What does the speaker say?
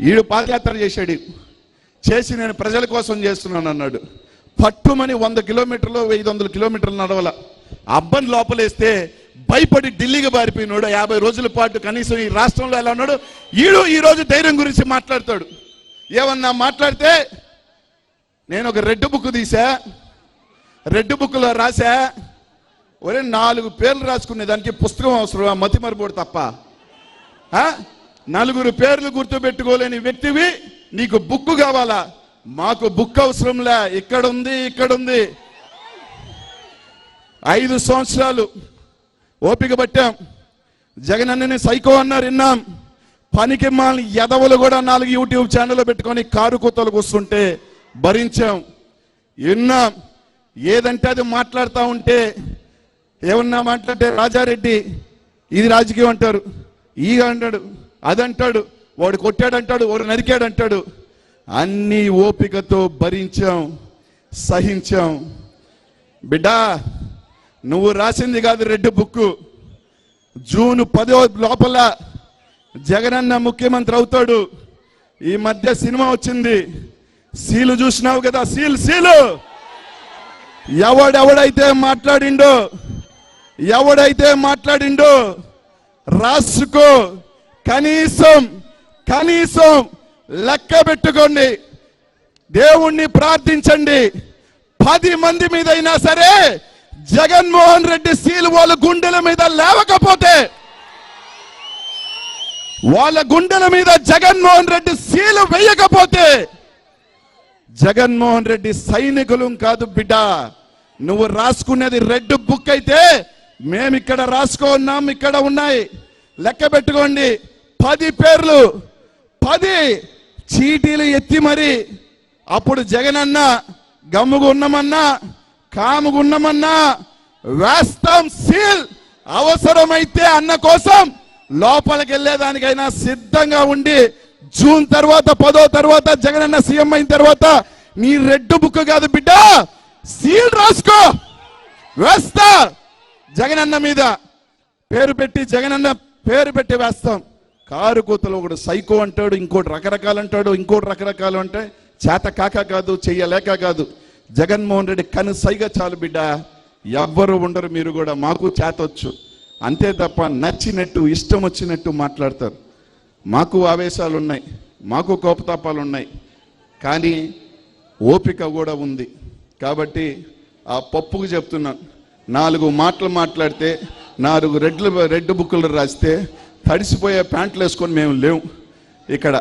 ఈడు పాదయాత్ర చేశాడు. చేసి నేను ప్రజల కోసం చేస్తున్నాను అన్నాడు. పట్టుమని వంద కిలోమీటర్లు ఐదు వందల కిలోమీటర్లు నడవల. అబ్బని లోపలేస్తే భయపడి ఢిల్లీకి పారిపోయినాడు యాభై రోజుల పాటు కనీసం ఈ రాష్ట్రంలో ఎలా ఉన్నాడు? ఈడు ఈ రోజు ధైర్యం గురించి మాట్లాడతాడు. ఏమన్నా మాట్లాడితే నేను ఒక రెడ్ బుక్ తీసా. రెడ్ బుక్లో రాసా ఒరే నాలుగు పేర్లు రాసుకునే దానికి పుస్తకం అవసరం మతిమరిపోడు తప్ప. నలుగురు పేర్లు గుర్తుపెట్టుకోలేని వ్యక్తివి నీకు బుక్ కావాలా? మాకు బుక్ అవసరంలే ఇక్కడ ఉంది ఇక్కడ ఉంది ఐదు సంవత్సరాలు ఓపిక పట్టాం. జగన్ అన్నని సైకో అన్నారు విన్నాం. పనికి మాలిన ఎదవలు కూడా నాలుగు యూట్యూబ్ ఛానల్ పెట్టుకొని కారు కూతలకు వస్తుంటే భరించాం. విన్నాం. ఏదంటే అది మాట్లాడుతూ ఉంటే ఏమన్నా మాట్లాడితే రాజారెడ్డి ఇది రాజకీయం అంటారు. ఈగ అంటాడు. అదంటాడు. వాడు కొట్టాడంటాడు వాడు నరికాడంటాడు. అన్ని ఓపికతో భరించాం సహించాం. బిడ్డా నువ్వు రాసింది కాదు రెడ్ బుక్ జూన్ పదో లోపల జగనన్న ముఖ్యమంత్రి అవుతాడు. ఈ మధ్య సినిమా వచ్చింది. సీలు చూసినావు కదా సీల్ సీలు. ఎవడెవడైతే మాట్లాడిండో ఎవడైతే మాట్లాడిండో రాసుకో. కనీసం కనీసం లెక్క పెట్టుకోండి. దేవుణ్ణి ప్రార్థించండి. పది మంది మీదైనా సరే జగన్మోహన్ రెడ్డి సీల్ వాళ్ళ గుండెల మీద లేవకపోతే వాళ్ళ గుండెల మీద జగన్మోహన్ రెడ్డి సీలు వేయకపోతే జగన్మోహన్ రెడ్డి సైనికులు కాదు బిడ్డ. నువ్వు రాసుకునేది రెడ్ బుక్ అయితే మేము ఇక్కడ రాసుకో ఉన్నాం ఇక్కడ ఉన్నాయి. లెక్క పెట్టుకోండి. పది పేర్లు పది చీటీలు ఎత్తి మరి అప్పుడు జగన్ అన్న గమ్ముగున్నమన్నా కాముగున్నమన్నా వేస్తాం సీల్ అవసరమైతే అన్న కోసం లోపలికి వెళ్ళేదానికైనా సిద్ధంగా ఉండి జూన్ తర్వాత పదో తర్వాత జగనన్న సీఎం అయిన తర్వాత నీ రెడ్ బుక్ కాదు బిడ్డ సీల్ రాసుకో వేస్తా జగనన్న మీద పేరు పెట్టి జగనన్న పేరు పెట్టి వేస్తాం. కారు కూతలు ఒకడు సైకో అంటాడు ఇంకోటి రకరకాలు అంటాడు ఇంకోటి రకరకాలు అంటే చేత కాక కాదు చెయ్యలేక కాదు. జగన్మోహన్ రెడ్డి కను సైగా చాలు బిడ్డ ఎవ్వరు ఉండరు మీరు కూడా మాకు చేతొచ్చు. అంతే తప్ప నచ్చినట్టు ఇష్టం వచ్చినట్టు మాట్లాడతారు. మాకు ఆవేశాలు ఉన్నాయి మాకు కోపతాపాలు ఉన్నాయి కానీ ఓపిక కూడా ఉంది. కాబట్టి ఆ పప్పుకు చెప్తున్నాను నాలుగు మాటలు మాట్లాడితే నాలుగు రెడ్లు రెడ్ బుక్కులు రాస్తే తడిసిపోయే ప్యాంట్లు వేసుకొని మేము లేవు ఇక్కడ